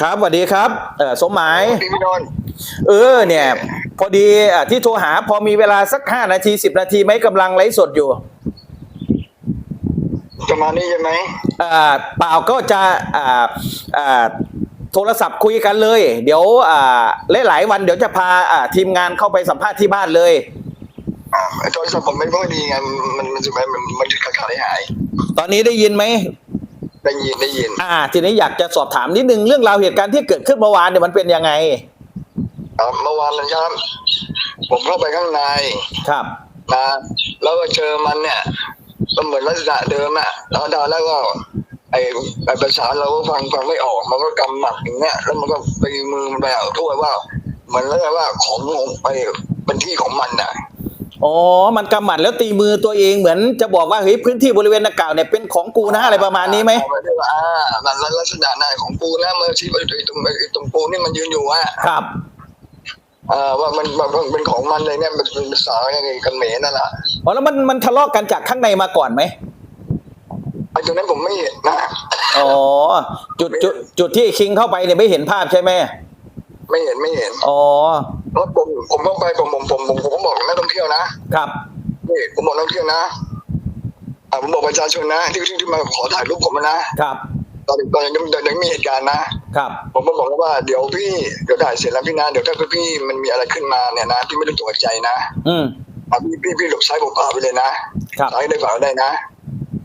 ครับสวัสดีครับ เออสมหมายพี่พี่นนท์เออเนี่ย พอดีอะที่โทรหาพอมีเวลาสักห้านาทีสิบนาทีไหมกำลังไลฟ์สดอยู่ประมาณนี้ใช่ไหมอ่าเปล่าก็จะอ่าอ่าโทรศัพท์คุยกันเลย เดี๋ยวอ่าหลายๆวันเดี๋ยวจะพาอ่าทีมงานเข้าไปสัมภาษณ์ที่บ้านเลยอ่าไอ้โทรศัพท์ผมไม่ค่อยดีไงมันมันจะมันมันจะขาดขาดหาย ตอนนี้ได้ยินไหม ได้ยินได้ยิน อ่า ทีนี้อยากจะสอบถามนิดนึงเรื่องราวเหตุการณ์ที่เกิดขึ้นเมื่อวานเนี่ยมันเป็นยังไงอ่าเมื่อวานนะครับผมเข้าไปข้างในครับนะแล้วก็เจอมันเนี่ยก็เหมือนลักษณะเดิมอะแล้วดาแล้วก็ไอ้ไอ้ภาษาเราก็ฟังฟังไม่ออกมันก็กำหมัดอย่างเงี้ยแล้วมันก็ไปมือมันไปเอาทั่วว่าเหมือนแล้วว่าของของไปเป็นที่ของมันน่ะ อ๋อ มันกำหมัดแล้วตีมือตัวเองเหมือนจะบอกว่าเฮ้ยพื้นที่บริเวณดังกล่าวเนี่ยเป็นของกูนะอะไรประมาณนี้ไหมเอาด้ว่าอ่ามันลักษณะหน้าของปูนะเมื่อชี้ไปไอ้ตรงไอ้ตรงปูนี่มันยืนอยู่ว่าครับอ่าว่ามันมันมันเป็นของมันเลยเนี่ยมันเป็นภาษาอย่างไงกันเหมนนั่นแหละอ๋อแล้วมันมันทะเลาะกันจากข้างในมาก่อนไหมไอ้ตรงนั้นผมไม่เห็นนะอ๋อจุดจุดจุดที่คิงเข้าไปเนี่ยไม่เห็นภาพใช่ไหม ไม่เห็นไม่เห็นอ๋อเพราะผมผมเข้าไปผมผมผมผมผมก็บอกนักท่องเที่ยวนะครับนี่ผมบอกนักท่องเที่ยวนะอ่าผมบอกประชาชนนะที่ที่ที่มาขอถ่ายรูปผมนะครับ ตอนตอนยังตอนยังไม่มีเหตุการณ์นะครับ ผมก็บอกแล้วว่าเดี๋ยวพี่เดี๋ยวถ่ายเสร็จแล้วพี่นะเดี๋ยวถ้าพี่มันมีอะไรขึ้นมาเนี่ยนะพี่ไม่ต้องตกใจนะ อืมอะพี่พี่พี่หลบซ้ายผมขวาไปเลยนะครับซ้ายได้ขวาได้นะ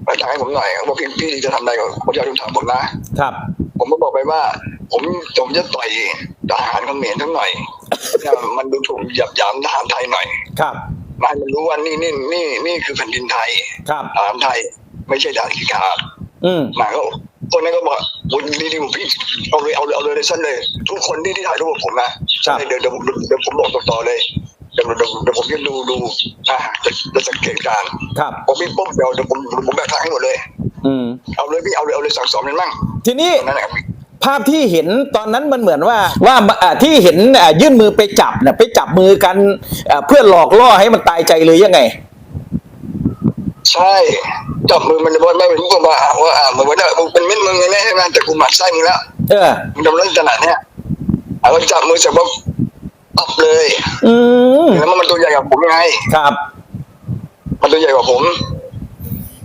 มาถ่ายให้ผมหน่อยว่าพี่พี่จะทำอะไรกับประชาชนถามผมนะครับ ผมก็บอกไปว่า ผมผมจะต่อยทหารเขมรทั้งหน่อยเนี่ยมันดูถูกหยาบหยามทหารไทยหน่อย ครับมาให้มันรู้ว่านี่นี่นี่นี่คือแผ่นดินไทยครับทหารไทย ไม่ใช่ทหารขี้ขาดอืมมาก็คนนั้นก็บอกบุญดีดีผมพี่เอาเลยเอาเลยเอาเลยเลยสั้นเลย ทุกคนที่ที่ถ่ายรูปกับผมนะใช่เดี๋ยวเดี๋ยวเดี๋ยวผมบอกต่อๆเลยเดี๋ยวเดี๋ยวเดี๋ยวผมจะดูดูนะจะจะสังเกตการณ์ครับผมมีปุ๊บเดี๋ยวเดี๋ยวผมผมแบกทางให้หมดเลย อืมเอาเลยพี่เอาเลยเอาเลยสั่งสอนมันมั่งทีนี้นั่นแหละ ภาพที่เห็นตอนนั้นมันเหมือนว่าว่าอ่าที่เห็นอ่ายื่นมือไปจับเนี่ยไปจับมือกันอ่าเพื่อหลอกล่อให้มันตายใจเลยยังไง ใช่จับมือมันว่าไม่เป็นพวกว่าว่าอ่าเหมือนว่ามึงเป็นเม็ดมึงไงแน่ใช่ไหมแต่กูหมัดไส้มึงแล้วเออมึงทำลักษณะเนี้ยเอาก็จับมือเสร็จปุ๊บอับเลย อืมแล้วมันตัวใหญ่กว่าผมไงครับ มันตัวใหญ่กว่าผม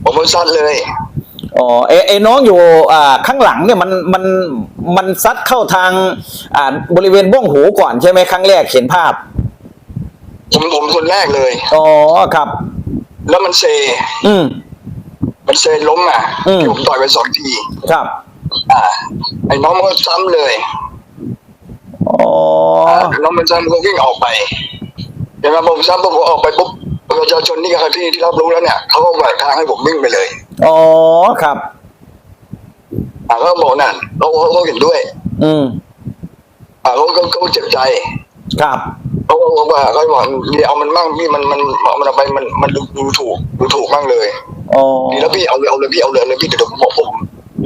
ผมก็ซัดเลย อ๋อไอ้ไอ้น้องอยู่อ่าข้างหลังเนี่ยมันมันมันซัดเข้าทางอ่าบริเวณบ้องหูก่อนใช่ไหมครั้งแรกเห็นภาพ ผมผมคนแรกเลย อ๋อครับ แล้วมันเซ อืม มันเซล้มอะอืม ที่ผมต่อยไปสองทีครับอ่าไอ้น้องมันก็ซ้ำเลยอ๋ออ่าน้องมันซ้ำมันก็วิ่งออกไปเห็นไหมผมซ้ำปุ๊บผมออกไปปุ๊บประชาชนที่เขาที่ที่รับรู้แล้วเนี่ยเขาก็แหวกทางให้ผมวิ่งไปเลย อ๋อครับ อ่าเขาบอกนั่นเขาเขาเขาเห็นด้วย อืมอ่าเขาเขาเขาเจ็บใจครับเขาก็บอกว่าเขาบอกนี่เอามันมั่งพี่มันมันมันเอาไปมันมันดูดูถูกดูถูกมั่งเลยอ๋อดีแล้วพี่เอาเลยเอาเลยพี่เอาเลยเลยพี่เดี๋ยวผมบอกผม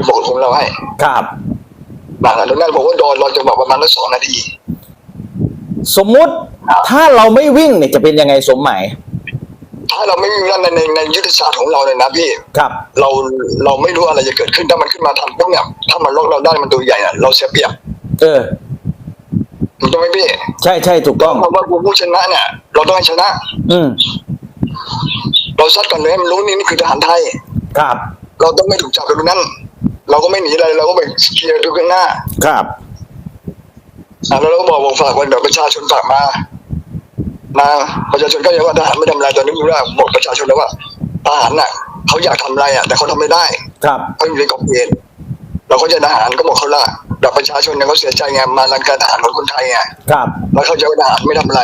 บอกผมเราให้ครับมาแล้วนั่นผมก็โดนรอจังหวะประมาณสักสองนาทีสมมุติถ้าเราไม่วิ่งเนี่ยจะเป็นยังไงสมหมาย ถ้าเราไม่มีนั่นในในในยุทธศาสตร์ของเราเนี่ยนะพี่ ครับ เราเราไม่รู้อะไรจะเกิดขึ้นถ้ามันขึ้นมาทำปุ๊บเนี่ยถ้ามันล็อกเราได้มันตัวใหญ่น่ะเราเสียเปรียบเออถูกต้องไหมพี่ ใช่ใช่ถูกต้องเพราะว่าผู้ชนะเนี่ยเราต้องให้ชนะ อืมเราซัดก่อนเลยให้มันรู้นี่นี่คือทหารไทย ครับ เราต้องไม่ถูกจับตรงนั้น เราก็ไม่หนีอะไรเราก็ไปเคลียร์ดูข้างหน้า ครับอะแล้วเราก็บอกบอกฝากวันเดี๋ยวประชาชนฝากมา นะประชาชนก็ยังว่าทหารไม่ทำอะไรตอนนี้ผมว่าบอกประชาชนแล้วว่าทหารน่ะเขาอยากทำอะไรอะแต่เขาทำไม่ได้ครับ เขาอยู่ในกองเกณฑ์เราก็จะทหารก็บอกเขาละแต่ประชาชนเนี่ยเขาเสียใจไงมารังการทหารของคนไทยไงครับ แล้วเขาจะว่าทหารไม่ทำอะไร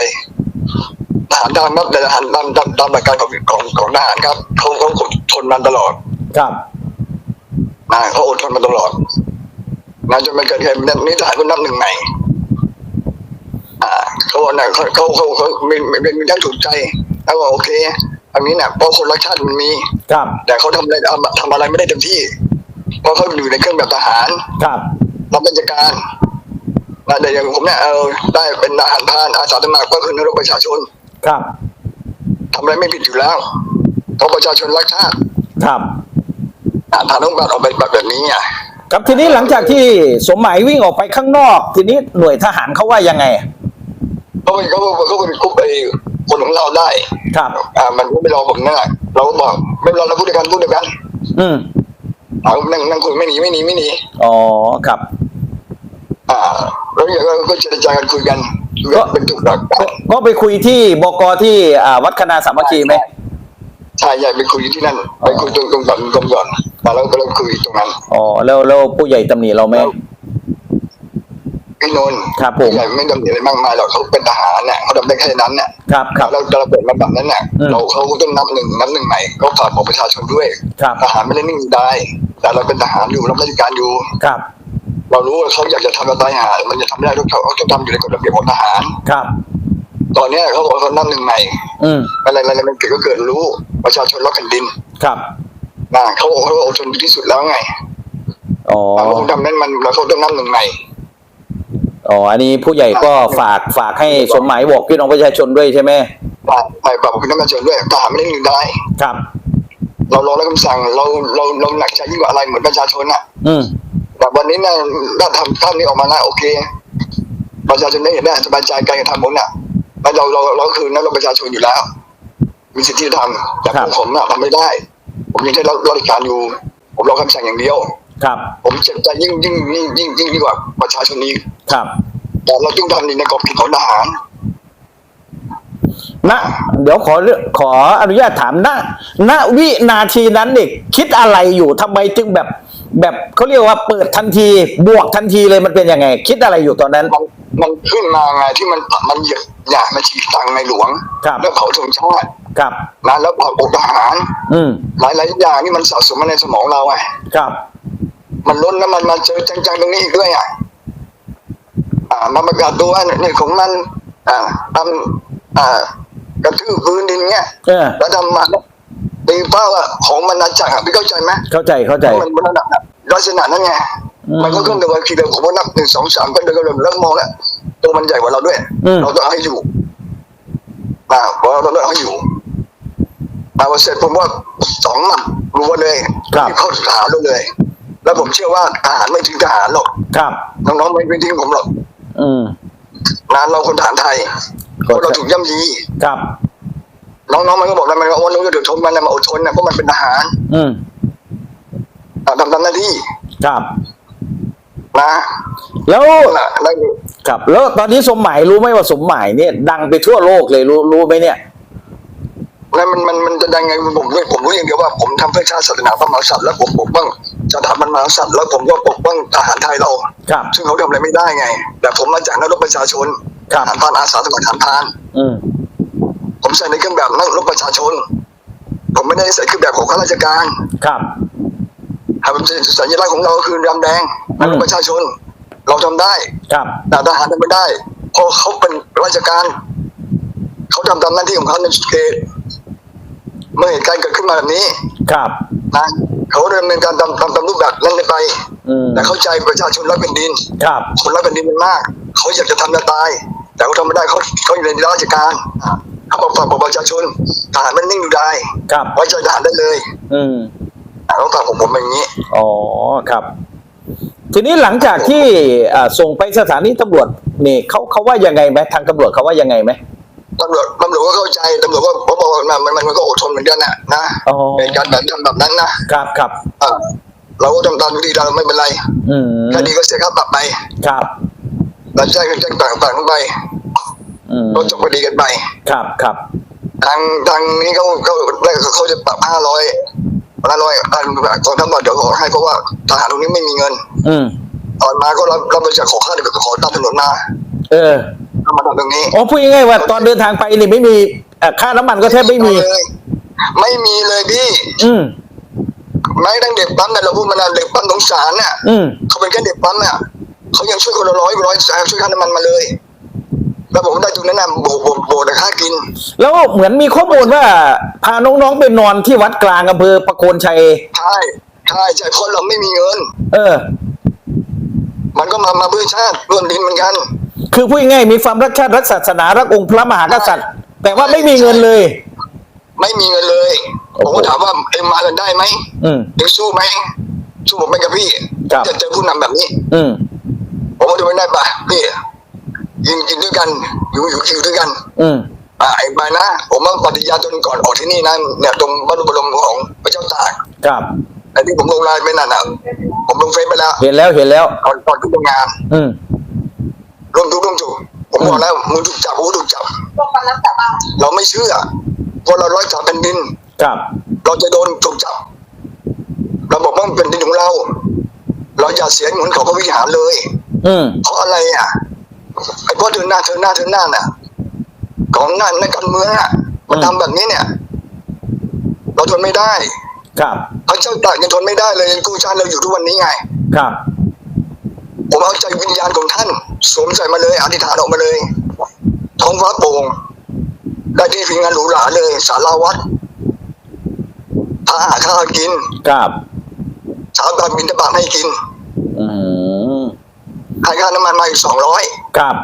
ทหารตามนับแต่ทหารตามตามตามหลักการของของของทหารครับเขาเขาทนมันตลอดครับนะเขาอดทนมาตลอดนะจนมันเกิดเหตุแบบนี้ทหารก็นับหนึ่งใหม่อ่า เขาบอกนะเขาเขาเขาเขามีมีมีทั้งถูกใจแล้วก็โอเคอันนี้เนี่ยเพราะคนรักชาติมันมี ครับ แต่เขาทำอะไรทำอะไรไม่ได้เต็มที่ เพราะเขาอยู่ในเครื่องแบบทหารครับรับราชการนะแต่อย่างผมเนี่ยเออได้เป็นทหารพานอาสาสมัครก็คือนรกประชาชน ครับทำอะไรไม่ผิดอยู่แล้วเพราะประชาชนรักชาติ ครับอ่าทหารต้องการออกไปแบบแบบนี้ไงครับทีนี้หลังจากที่สมหมายวิ่งออกไปข้างนอก ทีนี้หน่วยทหารเขาว่ายังไง เขาเป็นเขาเขาเป็นคุกไอ้คนของเราได้ครับอ่ามันก็ไม่รอผมนั่นแหละเราก็บอกไม่รอเราพูดด้วยกันพูดด้วยกัน อืมเอานั่งนั่งคุยไม่หนีไม่หนีไม่หนีอ๋อครับ อ่า แล้วอย่างก็ก็เจรจากันคุยกันคุยกันเป็นจุดหลักก็ก็ไปคุยที่บกที่อ่าวัดคณาสามัคคีไหมใช่ใช่ไปคุยที่นั่นไปคุยตรงตรงก่อนตรงก่อนมาแล้วก็เราคุยตรงนั้นอ๋อแล้วแล้วผู้ใหญ่ตำหนิเราไหม พี่นนท์ครับผม ใหญ่ไม่ดำเนินอะไรมากมายหรอกเขาเป็นทหารน่ะเขาทำได้แค่นั้นน่ะครับครับ เราจะระเบิดมาแบบนั้นน่ะอืม เราเขาต้องนับหนึ่งนับหนึ่งใหม่ก็ฝากบอกประชาชนด้วย ครับทหารไม่ได้นิ่งได้ แต่เราเป็นทหารอยู่รับราชการอยู่ ครับเรารู้ว่าเขาอยากจะทำเราตายหามันจะทำไม่ได้ทุกเขาเขาต้องทำอยู่ในกฎระเบียบของทหาร ครับ ตอนเนี้ยเขาบอกว่าเขานับหนึ่งใหม่ อืมอะไรอะไรมันเกิดก็เกิดรู้ประชาชนรักแผ่นดินครับ นะเขาบอกเขาอดทนที่สุดแล้วไงอ๋อ เราคงทำนั้นมันเราเขาต้องนับหนึ่งใหม่ อ๋ออันนี้ผู้ใหญ่ก็ฝากฝากให้สมหมายบอกพี่น้องประชาชนด้วยใช่ไหมไปไปบอกคุณนักการเมืองด้วยทหารไม่ได้นิ่งได้ครับ เรารอรับคำสั่งเราเราเราหนักใจยิ่งกว่าอะไรเหมือนประชาชนอะ อืมแต่วันนี้นะถ้าทำภาพนี้ออกมานะโอเค ประชาชนได้เห็นได้สบายใจการกระทำผมน่ะแล้วเราเราเราคือนักรบประชาชนอยู่แล้ว มีสิทธิที่จะทำแต่พวกผมน่ะทำไม่ได้ ผมยังใช้รับราชการอยู่ ผมรอคำสั่งอย่างเดียว ครับ ผมเจ็บใจยิ่งยิ่งยิ่งยิ่งยิ่งยิ่งกว่าประชาชนนี้ครับ แต่เราต้องทำในกรอบเขตของทหารณเดี๋ยวขอขออนุญาตถามณณวินาทีนั้นเนี่คิดอะไรอยู่ทำไมจึงแบบ แบบเขาเรียกว่าเปิดทันทีบวกทันทีเลยมันเป็นยังไง คิดอะไรอยู่ตอนนั้น มันมันขึ้นมาไงที่มันมันเหยียดหยามาฉีกตังในหลวงครับแล้วเผาธงชาติครับนะแล้วเผาอกทหาร อืมหลายหลายอย่างนี่มันสะสมมาในสมองเราไงครับ มันล้นแล้วมันมาเจอจังๆตรงนี้อีกด้วยอะอ่ามาประกาศตัวว่าเนี่ยของมัน อ่าทำอ่ากระทืบพื้นดินเงี้ยเออ แล้วทำมาตีเป้าอะของมันนาจักรอะพี่เข้าใจไหมเข้าใจเข้าใจ มันมันระดับน่ะลักษณะนั้นไงอืมมันก็ขึ้นแต่ว่าทีเดียวผมว่านับหนึ่งสองสามก็เดินก็เริ่มเริ่มมองแล้วตัวมันใหญ่กว่าเราด้วย อืม เราต้องเอาให้อยู่อ่าเพราะเราต้องเอาให้อยู่มาพอเสร็จผมว่าสองหมัดรัวเลยครับ เข้าฐานเราเลย แล้วผมเชื่อว่าทหารไม่ทิ้งทหารหรอกครับน้องๆไม่ไม่ทิ้งผมหรอกอืมงานเราคนทหารไทยเพเข้าราะใจเราถูกย่ำยีครับน้องๆมันก็บอกแล้วมันว่าวันนู้นจะอดทนมันนะมาอดทนนะเพราะมันเป็นทหาร อืมอะทำตามหน้าที่ครับนะแล้วนะแล้วครับแล้วตอนนี้สมหมายรู้ไหมว่าสมหมายเนี่ย ดังไปทั่วโลกเลยรู้รู้ไหมเนี่ยแล้วมันมันมันจะยังไงผมผมผมรู้อย่างเดียวว่าผมทำเพื่อชาติศาสนาพระมหากษัตริย์แล้วผมปกป้อง สถาบันมหากษัตริย์แล้วผมก็ปกป้องทหารไทยเรา ครับ ซึ่งเขาทำอะไรไม่ได้ไง แต่ผมมาจากนักรบประชาชนครับทหารพรานอาสาสมัครทหารพราน อืม ผมใส่ในเครื่องแบบนักรบประชาชน ผมไม่ได้ใส่เครื่องแบบของข้าราชการครับ ครับผมสัญลักษณ์ของเราก็คือรำแดงนักรบประชาชน เราทำได้ ครับ แต่ทหารทำไม่ได้เพราะเขาเป็นราชการ เขาทำตามหน้าที่ของเขาในเขตเมื่อเหตุการณ์เกิดขึ้นมาแบบนี้ ครับ นะ เขาดำเนินการตามตามตามรูปแบบนั้นไปอืมแต่เข้าใจประชาชนรักแผ่นดิน ครับคนรักแผ่นดินมันมากเขาอยากจะทำจะตาย แต่เขาทำไม่ได้เขาเขาอยู่ในราชการเขาบอกฝากบอกประชาชนทหารมันนิ่งอยู่ได้ครับ ไว้ใจทหารได้เลยอืมเขาฝากผมผมอย่างนี้ อ๋อครับ ทีนี้หลังจากที่อ่าส่งไปสถานีตำรวจนี่เขาเขาว่ายังไงไหมทางตำรวจเขาว่ายังไงไหมตำรวจตำร วจก็เข้าใจตำรวจก็เขาบอกว่ามันมันมันก็อดทนเหมือนกันนะนะอ๋อเหตุการณ์แบบทำแบบนั้นนะครับครับอ่าเราก็ทำตามวิธีเราไม่เป็นไรอืมคดีก็เสียค่าปรับไปครับเราแจ้งแจ้งต่างต่างๆไปอืมก็จบคดีกันไป ครับครับทางทางนี้เขาเขาแรกเขาจะปรับห้าร้อยห้าร้อยอันกองทัพบอกเดี๋ยวขอให้เพราะว่าทหารตรงนี้ไม่มีเงิน อืมตอนมาก็รับรับบริจาคขอค่าเดี๋ยวขอตามถนนมา เออ เอามาทำตรงนี้อ๋อพูดง่ายๆว่าตอนเดินทางไปนี่ไม่มีเอ่อค่าน้ำมันก็แทบไม่มี เลยไม่มีเลยพี่ อืม แม้กระทั่งเด็กปั๊มเนี่ยเราพูดมานานเด็กปั๊มสงสารเนี่ยอืม เขาเป็นแค่เด็กปั๊มเนี่ยเขายังช่วยคนละร้อยร้อยช่วยค่าน้ำมันมาเลย แล้วผมได้ตรงนั้นนะโบกโบกโบกแต่ค่ากิน แล้วเหมือนมีข้อมูลว่า พาน้องๆไปนอนที่วัดกลางอำเภอประโคนชัย ใช่ใช่ใช่เพราะเราไม่มีเงิน เออ มันก็มามาเพื่อชาติร่วมดินเหมือนกัน คือพูดง่ายๆมีความรักชาติรักศาสนารักองค์พระมหากษัตริย์ แต่ว่าไม่มีเงินเลย ไม่มีเงินเลยโอ้ผมโหก็ถามว่าเอ็มมากันได้ไหมอืมเดี๋ยวสู้ไหมสู้ผมไม่กับพี่ครับ จะเจอผู้นำแบบนี้ อืม ผมก็จะไม่ได้ปะพี่ยิงยิงด้วยกัน อยู่อยู่อยู่ด้วยกันอืม อ่าไอ้ไปนะ ผมมาปฏิญาณตนก่อนออกที่นี่นะเนี่ยตรงบ้านบรมของพระเจ้าตากครับ ไอ้ที่ผมลงไลน์ไปนั่นอะผมลงเฟซไปแล้วเห็นแล้วเห็นแล้ว ก่อนก่อนทุกงาน อืม ร่วมทุกข์ร่วมสุขผมบอกแล้วมึงถูกจับกูถูกจับพวกมันรับสารภาพเราไม่เชื่อเพราะเราร้อยจับเป็นดินครับ เราจะโดนถูกจับ เราบอกว่ามันเป็นดินของเรา เราอย่าเสียเหมือนเขาพระวิหารเลย อืมเพราะอะไรอะไอ้พวกเดินหน้าเดินหน้าเดินหน้าน่ะของหน้าในการเมืองอะมันทำแบบนี้เนี่ย เราทนไม่ได้ ครับพระเจ้าตากยังทนไม่ได้เลยยังกู้ชาติเราอยู่ทุกวันนี้ไง ครับ ผมเอาใจวิญญาณของท่าน สวมใส่มาเลย อธิษฐานออกมาเลย ท้องฟ้าโปร่งได้ที่พิงงานหรูหราเลยศาลาวัดพาหาข้าวกินครับสาวการบินทบาทให้กิน อืมให้ค่าน้ำมันมาอีกสองร้อยครับ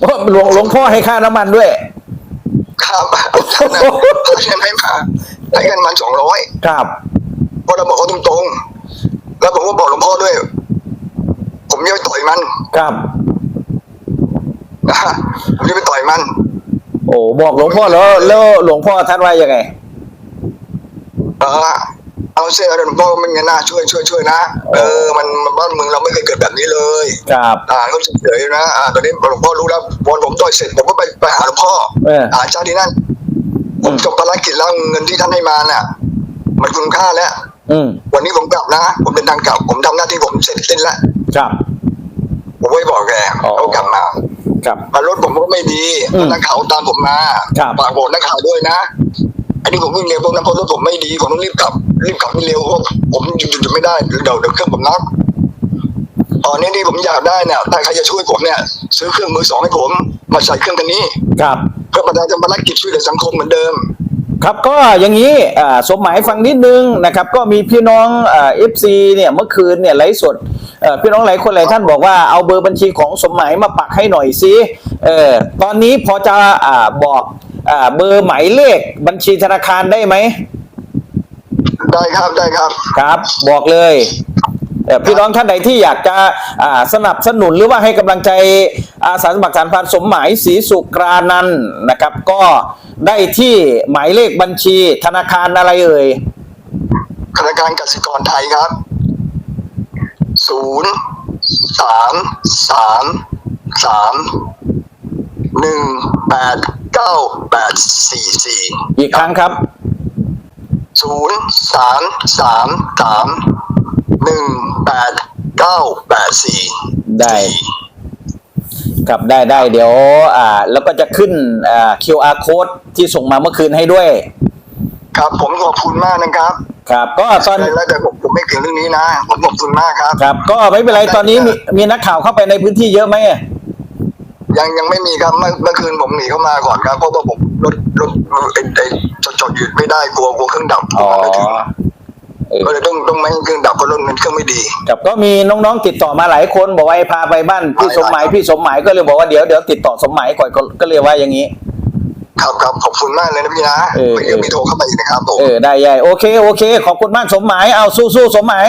โอ้หลวงหลวงพ่อให้ค่าน้ำมันด้วย ครับท่านนะพาเงินให้มาให้กันมันสองร้อยครับเพราะเราบอกเขาตรงๆแล้วผมก็บอกหลวงพ่อด้วย ผมจะไปต่อยมัน ครับนะผมจะไปต่อยมัน โอ้บอกหลวงพ่อแล้วแล้วหลวงพ่อท่านว่ายังไงเออเอาเสียหลวงพ่อมันเงินน่าช่วยช่วยช่วยนะเออมันมันบ้านเมืองเราไม่เคยเกิดแบบนี้เลยครับอ่าเขาเฉยๆนะอ่าตอนนี้หลวงพ่อรู้แล้วพอผมต่อยเสร็จผมก็ไปไปหาหลวงพ่อเออหาเจ้าที่นั่นผมจบภารกิจแล้วเงินที่ท่านให้มาน่ะ มันคุ้มค่าแล้วอืมวันนี้ผมกลับนะ ผมเป็นทางกลับ ผมทำหน้าที่ผมเสร็จสิ้นแล้ว ครับ ผมไม่บอกแกอ๋อ เขากลับมาครับ มารถผมก็ไม่ดีอืมนักข่าวตามผมมาครับ ฝากบอกนักข่าวด้วยนะ อันนี้ผมวิ่งเร็วพวกนั้นเพราะรถผมไม่ดีผมต้องรีบกลับรีบกลับไม่เร็วเพราะผมหยุดหยุดไม่ได้เดี๋ยวเดี๋ยวเครื่องผมน็อกตอนนี้ที่ผมอยากได้เนี่ยถ้าใครจะช่วยผมเนี่ย ซื้อเครื่องมือสองให้ผม มาใส่เครื่องคันนี้ ครับ เพื่อมาทำภารกิจช่วยเหลือสังคมเหมือนเดิม ครับก็อย่างนี้อ่าสมหมายฟังนิดนึงนะครับ ก็มีพี่น้องเอฟซีเนี่ยเมื่อคืนเนี่ยไลฟ์สดเอ่อพี่น้องหลายคนหลายท่านบอกว่าเอาเบอร์บัญชีของสมหมายมาปักให้หน่อยสิเออตอนนี้พอจะอ่าบอกอ่าเบอร์หมายเลขบัญชีธนาคารได้ไหมได้ครับได้ครับครับ บอกเลยเอ่อ พี่น้องท่านใดที่อยากจะอ่าสนับสนุนหรือว่าให้กำลังใจอาสาสมัครสารพันสมหมายศรีสุกรานันท์นะครับ ก็ได้ที่หมายเลขบัญชีธนาคารอะไรเอ่ยธนาคารกสิกรไทยครับศูนย์สามสามสามหนึ่งแปดเก้าแปดสี่สี่อีกครั้งครับศูนย์สามสามสาม หนึ่งแปดเก้าแปดสี่ได้ครับได้ได้เดี๋ยว อ่า แล้วก็จะขึ้นอ่า QR code ที่ส่งมาเมื่อคืนให้ด้วย ครับผมขอบคุณมากนะครับ ครับ ก็ตอนแล้วแต่ผมผมไม่เก่งเรื่องนี้นะผมขอบคุณมากครับ ครับ ก็ไม่เป็นไรตอนนี้มีมีนักข่าวเข้าไปในพื้นที่เยอะไหมยังยังไม่มีครับเมื่อเมื่อคืนผมหนีเข้ามาก่อนครับเพราะว่าผมรถรถไอ้ไอ้จอดจอดหยุดไม่ได้กลัวกลัวเครื่องดับอ๋อไม่ถึงเออ ก็เลยต้องต้องไม่ให้เครื่องดับเพราะรถมันเครื่องไม่ดีครับก็มีน้องๆติดต่อมาหลายคนบอกว่าให้พาไปบ้านพี่สมหมายพี่สมหมายก็เลยบอกว่าเดี๋ยวเดี๋ยวติดต่อสมหมายก่อนก็ก็เลยว่าอย่างนี้ ครับครับขอบคุณมากเลยนะพี่นะเออ เดี๋ยวมีโทรเข้ามาอีกนะครับผม เออได้ใหญ่โอเคโอเค ขอบคุณมากสมหมายเอาสู้สู้ๆสมหมาย